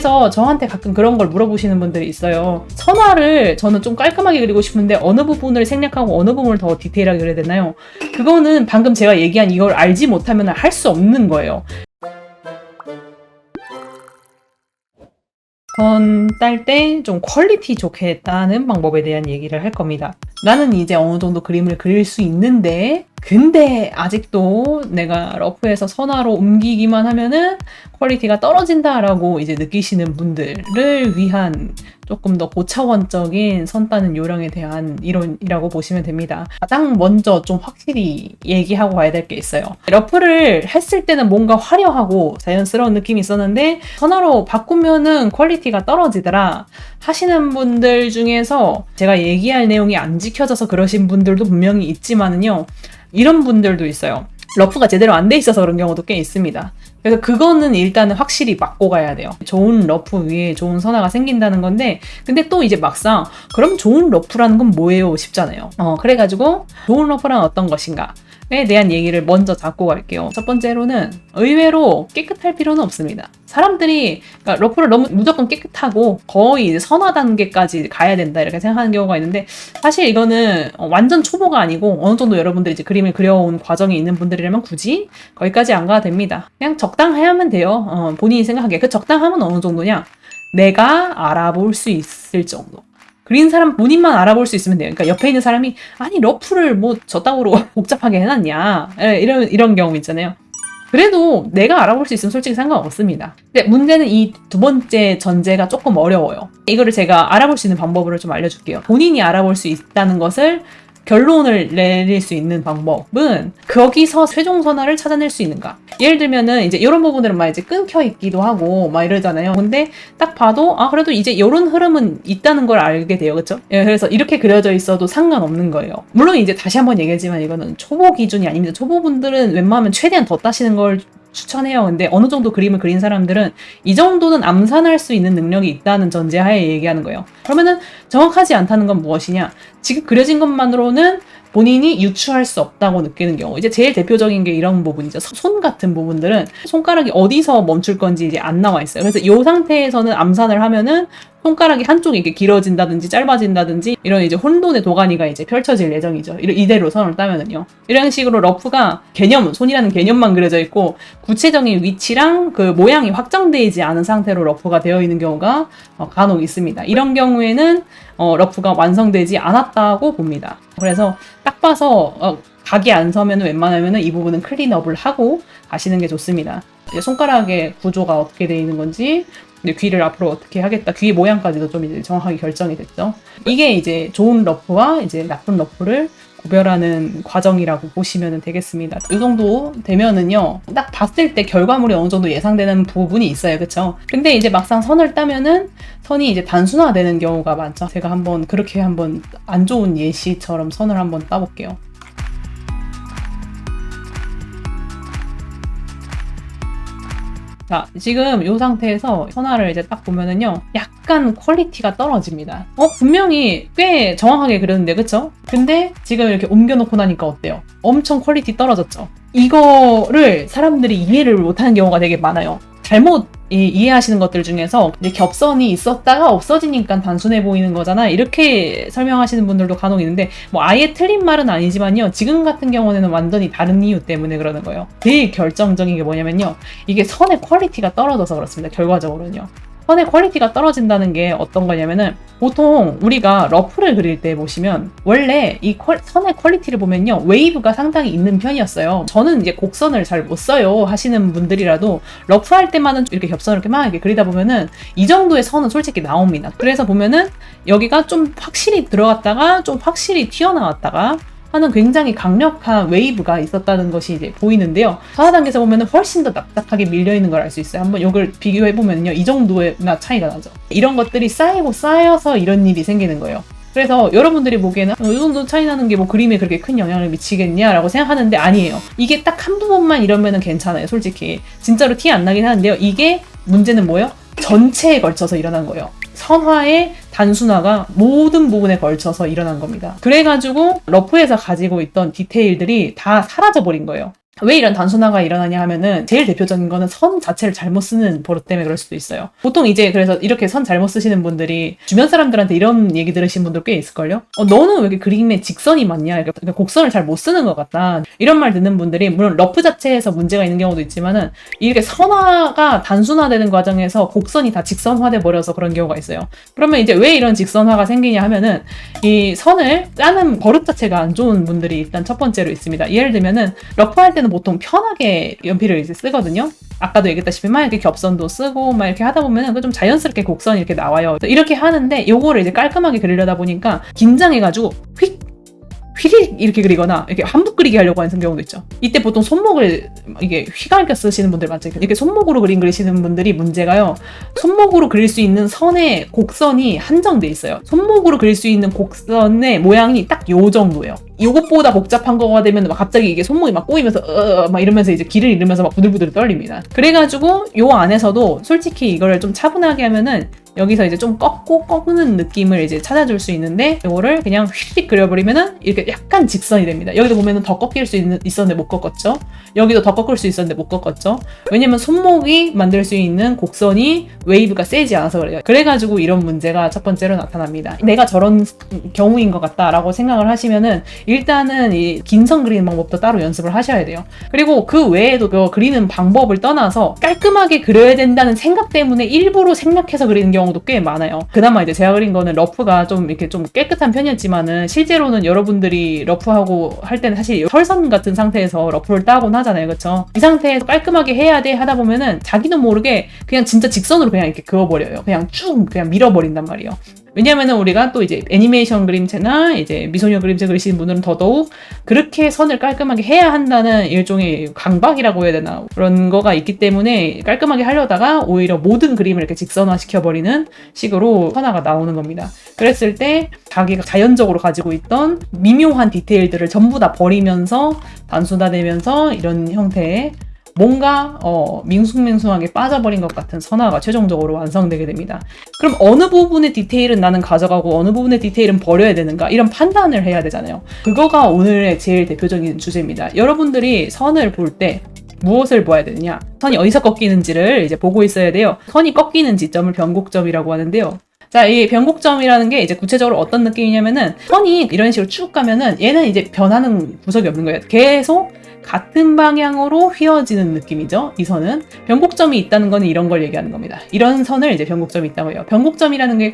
그래서 저한테 가끔 그런 걸 물어보시는 분들이 있어요. 선화를 저는 좀 깔끔하게 그리고 싶은데 어느 부분을 생략하고 어느 부분을 더 디테일하게 그려야 되나요? 그거는 방금 제가 얘기한 이걸 알지 못하면 할 수 없는 거예요. 선딸때 좀 퀄리티 좋게 따는 방법에 대한 얘기를 할 겁니다. 나는 이제 어느 정도 그림을 그릴 수 있는데, 근데 아직도 내가 러프에서 선화로 옮기기만 하면은 퀄리티가 떨어진다라고 이제 느끼시는 분들을 위한 조금 더 고차원적인 선 따는 요령에 대한 이론이라고 보시면 됩니다. 가장 먼저 좀 확실히 얘기하고 가야 될 게 있어요. 러프를 했을 때는 뭔가 화려하고 자연스러운 느낌이 있었는데 선화로 바꾸면은 퀄리티가 떨어지더라 하시는 분들 중에서 제가 얘기할 내용이 안 지켜져서 그러신 분들도 분명히 있지만은요. 이런 분들도 있어요. 러프가 제대로 안 돼 있어서 그런 경우도 꽤 있습니다. 그래서 그거는 일단은 확실히 막고 가야 돼요. 좋은 러프 위에 좋은 선화가 생긴다는 건데, 근데 또 이제 막상, 그럼 좋은 러프라는 건 뭐예요? 싶잖아요. 어, 그래가지고, 좋은 러프란 어떤 것인가? 에 대한 얘기를 먼저 잡고 갈게요. 첫 번째로는 의외로 깨끗할 필요는 없습니다. 사람들이 그러니까 러프를 너무 무조건 깨끗하고 거의 선화 단계까지 가야 된다 이렇게 생각하는 경우가 있는데 사실 이거는 완전 초보가 아니고 어느 정도 여러분들이 이제 그림을 그려온 과정이 있는 분들이라면 굳이 거기까지 안 가도 됩니다. 그냥 적당하면 돼요. 어, 본인이 생각하기에 그 적당함은 어느 정도냐? 내가 알아볼 수 있을 정도. 그린 사람 본인만 알아볼 수 있으면 돼요. 그러니까 옆에 있는 사람이 아니 러프를 뭐 저따구로 복잡하게 해놨냐 예, 이런 이런 경우 있잖아요. 그래도 내가 알아볼 수 있으면 솔직히 상관없습니다. 근데 문제는 이 두 번째 전제가 조금 어려워요. 이거를 제가 알아볼 수 있는 방법을 좀 알려줄게요. 본인이 알아볼 수 있다는 것을 결론을 내릴 수 있는 방법은 거기서 최종 선화를 찾아낼 수 있는가. 예를 들면은 이제 이런 부분들은 막 이제 끊겨 있기도 하고 막 이러잖아요. 근데 딱 봐도 아 그래도 이제 이런 흐름은 있다는 걸 알게 돼요, 그렇죠? 예, 그래서 이렇게 그려져 있어도 상관없는 거예요. 물론 이제 다시 한번 얘기하지만 이거는 초보 기준이 아닙니다. 초보분들은 웬만하면 최대한 더 따시는 걸 추천해요. 근데 어느 정도 그림을 그린 사람들은 이 정도는 암산할 수 있는 능력이 있다는 전제하에 얘기하는 거예요. 그러면은 정확하지 않다는 건 무엇이냐? 지금 그려진 것만으로는 본인이 유추할 수 없다고 느끼는 경우 이제 제일 대표적인 게 이런 부분이죠. 손 같은 부분들은 손가락이 어디서 멈출 건지 이제 안 나와 있어요. 그래서 이 상태에서는 암산을 하면은 손가락이 한쪽이 이렇게 길어진다든지 짧아진다든지 이런 이제 혼돈의 도가니가 이제 펼쳐질 예정이죠. 이대로 선을 따면은요. 이런 식으로 러프가 개념, 손이라는 개념만 그려져 있고 구체적인 위치랑 그 모양이 확정되지 않은 상태로 러프가 되어 있는 경우가 어, 간혹 있습니다. 이런 경우에는 어, 러프가 완성되지 않았다고 봅니다. 그래서 딱 봐서 어, 각이 안 서면 웬만하면 이 부분은 클린업을 하고 가시는 게 좋습니다. 손가락의 구조가 어떻게 되어 있는 건지 귀를 앞으로 어떻게 하겠다 귀 모양까지도 좀 이제 정확하게 결정이 됐죠. 이게 이제 좋은 러프와 이제 나쁜 러프를 구별하는 과정이라고 보시면 되겠습니다. 이 정도 되면은요, 딱 봤을 때 결과물이 어느 정도 예상되는 부분이 있어요. 그쵸? 근데 이제 막상 선을 따면은 선이 이제 단순화되는 경우가 많죠. 제가 한번 그렇게 한번 안 좋은 예시처럼 선을 한번 따볼게요. 자, 지금 이 상태에서 선화를 이제 딱 보면은요, 약간 퀄리티가 떨어집니다. 어, 분명히 꽤 정확하게 그렸는데, 그쵸? 근데 지금 이렇게 옮겨놓고 나니까 어때요? 엄청 퀄리티 떨어졌죠? 이거를 사람들이 이해를 못하는 경우가 되게 많아요. 잘못 이, 해하시는 것들 중에서 이제 겹선이 있었다가 없어지니까 단순해 보이는 거잖아. 이렇게 설명하시는 분들도 간혹 있는데 뭐 아예 틀린 말은 아니지만요. 지금 같은 경우에는 완전히 다른 이유 때문에 그러는 거예요. 제일 결정적인 게 뭐냐면요. 이게 선의 퀄리티가 떨어져서 그렇습니다. 결과적으로는요. 선의 퀄리티가 떨어진다는 게 어떤 거냐면은 보통 우리가 러프를 그릴 때 보시면 원래 이 퀄, 선의 퀄리티를 보면요 웨이브가 상당히 있는 편이었어요. 저는 이제 곡선을 잘 못 써요 하시는 분들이라도 러프할 때만은 이렇게 겹선을 이렇게 막 이렇게 그리다 보면은 이 정도의 선은 솔직히 나옵니다. 그래서 보면은 여기가 좀 확실히 들어갔다가 좀 확실히 튀어나왔다가 하는 굉장히 강력한 웨이브가 있었다는 것이 이제 보이는데요. 하하 단계에서 보면 훨씬 더 딱딱하게 밀려 있는 걸 알 수 있어요. 한번 이걸 비교해 보면요, 이 정도나 차이가 나죠. 이런 것들이 쌓이고 쌓여서 이런 일이 생기는 거예요. 그래서 여러분들이 보기에는 어, 이 정도 차이 나는 게 뭐 그림에 그렇게 큰 영향을 미치겠냐라고 생각하는데 아니에요. 이게 딱한 부분만 이러면은 괜찮아요, 솔직히. 진짜로 티 안 나긴 하는데요. 이게 문제는 뭐예요? 전체에 걸쳐서 일어난 거예요. 선화의 단순화가 모든 부분에 걸쳐서 일어난 겁니다. 그래가지고 러프에서 가지고 있던 디테일들이 다 사라져 버린 거예요. 왜 이런 단순화가 일어나냐 하면은 제일 대표적인 거는 선 자체를 잘못 쓰는 버릇 때문에 그럴 수도 있어요. 보통 이제 그래서 이렇게 선 잘못 쓰시는 분들이 주변 사람들한테 이런 얘기 들으신 분들 꽤 있을걸요? 어, 너는 왜 이렇게 그림에 직선이 많냐? 이렇게 곡선을 잘 못 쓰는 것 같다. 이런 말 듣는 분들이 물론 러프 자체에서 문제가 있는 경우도 있지만은 이렇게 선화가 단순화되는 과정에서 곡선이 다 직선화돼 버려서 그런 경우가 있어요. 그러면 이제 왜 이런 직선화가 생기냐 하면은 이 선을 짜는 버릇 자체가 안 좋은 분들이 일단 첫 번째로 있습니다. 예를 들면은 러프할 때는 보통 편하게 연필을 이제 쓰거든요. 아까도 얘기했다시피 막 이렇게 겹선도 쓰고 막 이렇게 하다 보면은 그좀 자연스럽게 곡선이 이렇게 나와요. 이렇게 하는데 요거를 이제 깔끔하게 그리려다 보니까 긴장해가지고 휙 휘릭 이렇게 그리거나 이렇게 한붓 그리기 하려고 하는 경우도 있죠. 이때 보통 손목을 이게 휘갈겨 쓰시는 분들 많죠. 이렇게 손목으로 그림 그리시는 분들이 문제가요. 손목으로 그릴 수 있는 선의 곡선이 한정돼 있어요. 손목으로 그릴 수 있는 곡선의 모양이 딱 요 정도예요. 이것보다 복잡한 거가 되면 막 갑자기 이게 손목이 막 꼬이면서 어막 이러면서 이제 길을 잃으면서 막 부들부들 떨립니다. 그래가지고 요 안에서도 솔직히 이거를 좀 차분하게 하면은 여기서 이제 좀 꺾고 꺾는 느낌을 이제 찾아줄 수 있는데 이거를 그냥 휙 그려버리면은 이렇게 약간 직선이 됩니다. 여기도 보면은 더 꺾일 수 있는, 있었는데 못 꺾었죠. 여기도 더 꺾을 수 있었는데 못 꺾었죠. 왜냐면 손목이 만들 수 있는 곡선이 웨이브가 세지 않아서 그래요. 그래가지고 이런 문제가 첫 번째로 나타납니다. 내가 저런 경우인 것 같다라고 생각을 하시면은 일단은 이 긴 선 그리는 방법도 따로 연습을 하셔야 돼요. 그리고 그 외에도 그 그리는 방법을 떠나서 깔끔하게 그려야 된다는 생각 때문에 일부러 생략해서 그리는 경우 도 꽤 많아요. 그나마 이제 제가 그린 거는 러프가 좀 이렇게 좀 깨끗한 편이었지만은 실제로는 여러분들이 러프하고 할 때는 사실 털선 같은 상태에서 러프를 따곤 하잖아요. 그쵸? 이 상태에서 깔끔하게 해야 돼 하다 보면은 자기도 모르게 그냥 진짜 직선으로 그냥 이렇게 그어버려요. 그냥 쭉 그냥 밀어버린단 말이에요. 왜냐면은 우리가 또 이제 애니메이션 그림체나 이제 미소녀 그림체 그리시는 분들은 더더욱 그렇게 선을 깔끔하게 해야 한다는 일종의 강박이라고 해야 되나 그런 거가 있기 때문에 깔끔하게 하려다가 오히려 모든 그림을 이렇게 직선화 시켜버리는 식으로 선화가 나오는 겁니다. 그랬을 때 자기가 자연적으로 가지고 있던 미묘한 디테일들을 전부 다 버리면서 단순화되면서 이런 형태의 뭔가 어, 밍숭맹숭하게 빠져버린 것 같은 선화가 최종적으로 완성되게 됩니다. 그럼 어느 부분의 디테일은 나는 가져가고 어느 부분의 디테일은 버려야 되는가 이런 판단을 해야 되잖아요. 그거가 오늘의 제일 대표적인 주제입니다. 여러분들이 선을 볼 때 무엇을 보아야 되느냐? 선이 어디서 꺾이는지를 이제 보고 있어야 돼요. 선이 꺾이는 지점을 변곡점이라고 하는데요. 자, 이 변곡점이라는 게 이제 구체적으로 어떤 느낌이냐면은 선이 이런 식으로 쭉 가면은 얘는 이제 변하는 구석이 없는 거예요. 계속 같은 방향으로 휘어지는 느낌이죠. 이 선은 변곡점이 있다는 거는 이런 걸 얘기하는 겁니다. 이런 선을 이제 변곡점이 있다고 해요. 변곡점이라는 게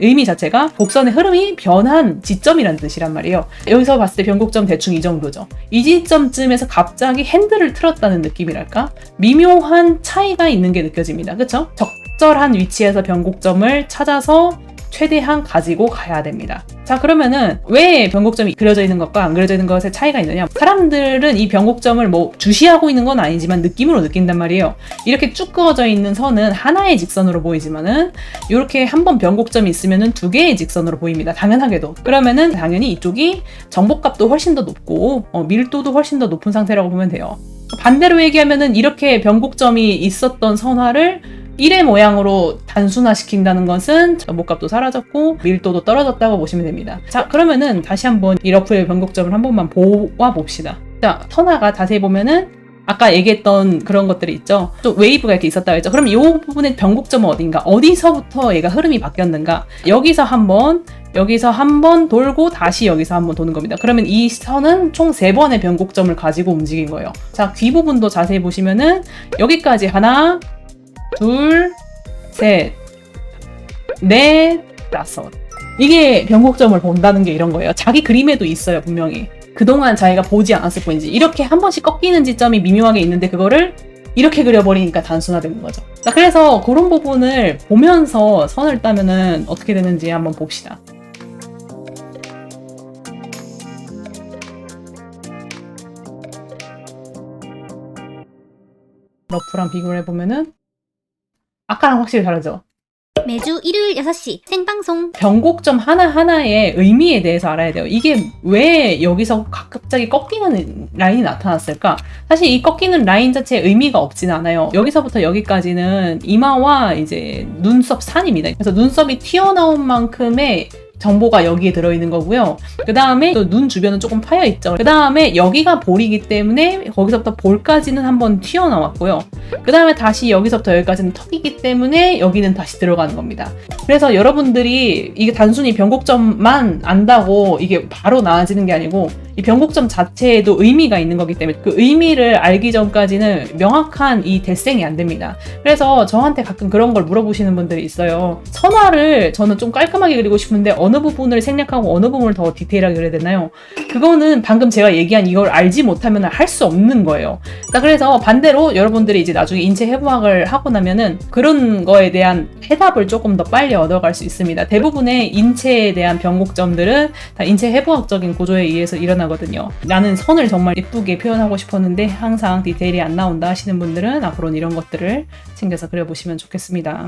의미 자체가 곡선의 흐름이 변한 지점이라는 뜻이란 말이에요. 여기서 봤을 때 변곡점 대충 이 정도죠. 이 지점쯤에서 갑자기 핸들을 틀었다는 느낌이랄까? 미묘한 차이가 있는 게 느껴집니다. 그쵸? 적절한 위치에서 변곡점을 찾아서 최대한 가지고 가야 됩니다. 자, 그러면은 왜 변곡점이 그려져 있는 것과 안 그려져 있는 것의 차이가 있느냐? 사람들은 이 변곡점을 뭐 주시하고 있는 건 아니지만 느낌으로 느낀단 말이에요. 이렇게 쭉 그어져 있는 선은 하나의 직선으로 보이지만은 이렇게 한 번 변곡점이 있으면은 두 개의 직선으로 보입니다. 당연하게도. 그러면은 당연히 이쪽이 정복값도 훨씬 더 높고 어, 밀도도 훨씬 더 높은 상태라고 보면 돼요. 반대로 얘기하면은 이렇게 변곡점이 있었던 선화를 1의 모양으로 단순화시킨다는 것은 전복값도 사라졌고 밀도도 떨어졌다고 보시면 됩니다. 자 그러면은 다시 한번 이 러프의 변곡점을 한 번만 보아 봅시다. 자 선화가 자세히 보면은 아까 얘기했던 그런 것들이 있죠. 좀 웨이브가 이렇게 있었다고 했죠. 그럼 이 부분의 변곡점은 어딘가? 어디서부터 얘가 흐름이 바뀌었는가? 여기서 한번 여기서 한 번 돌고 다시 여기서 한 번 도는 겁니다. 그러면 이 선은 총 세 번의 변곡점을 가지고 움직인 거예요. 자, 귀 부분도 자세히 보시면은 여기까지 하나, 둘, 셋, 넷, 다섯. 이게 변곡점을 본다는 게 이런 거예요. 자기 그림에도 있어요, 분명히. 그동안 자기가 보지 않았을 뿐이지. 이렇게 한 번씩 꺾이는 지점이 미묘하게 있는데 그거를 이렇게 그려버리니까 단순화되는 거죠. 자, 그래서 그런 부분을 보면서 선을 따면은 어떻게 되는지 한번 봅시다. 러프랑 비교를 해보면은 아까랑 확실히 다르죠? 매주 일요일 6시 생방송 변곡점 하나하나의 의미에 대해서 알아야 돼요. 이게 왜 여기서 갑자기 꺾이는 라인이 나타났을까? 사실 이 꺾이는 라인 자체에 의미가 없진 않아요. 여기서부터 여기까지는 이마와 이제 눈썹 산입니다. 그래서 눈썹이 튀어나온 만큼의 정보가 여기에 들어있는 거고요. 그 다음에 또 눈 주변은 조금 파여 있죠. 그 다음에 여기가 볼이기 때문에 거기서부터 볼까지는 한번 튀어나왔고요. 그 다음에 다시 여기서부터 여기까지는 턱이기 때문에 여기는 다시 들어가는 겁니다. 그래서 여러분들이 이게 단순히 변곡점만 안다고 이게 바로 나아지는 게 아니고 이 변곡점 자체에도 의미가 있는 거기 때문에 그 의미를 알기 전까지는 명확한 이 대생이 안 됩니다. 그래서 저한테 가끔 그런 걸 물어보시는 분들이 있어요. 선화를 저는 좀 깔끔하게 그리고 싶은데 어느 부분을 생략하고 어느 부분을 더 디테일하게 그려야 되나요? 그거는 방금 제가 얘기한 이걸 알지 못하면 할 수 없는 거예요. 자, 그래서 반대로 여러분들이 이제 나중에 인체 해부학을 하고 나면은 그런 거에 대한 해답을 조금 더 빨리 얻어갈 수 있습니다. 대부분의 인체에 대한 변곡점들은 다 인체 해부학적인 구조에 의해서 일어 나거든요. 나는 선을 정말 예쁘게 표현하고 싶었는데 항상 디테일이 안 나온다 하시는 분들은 앞으로는 이런 것들을 챙겨서 그려보시면 좋겠습니다.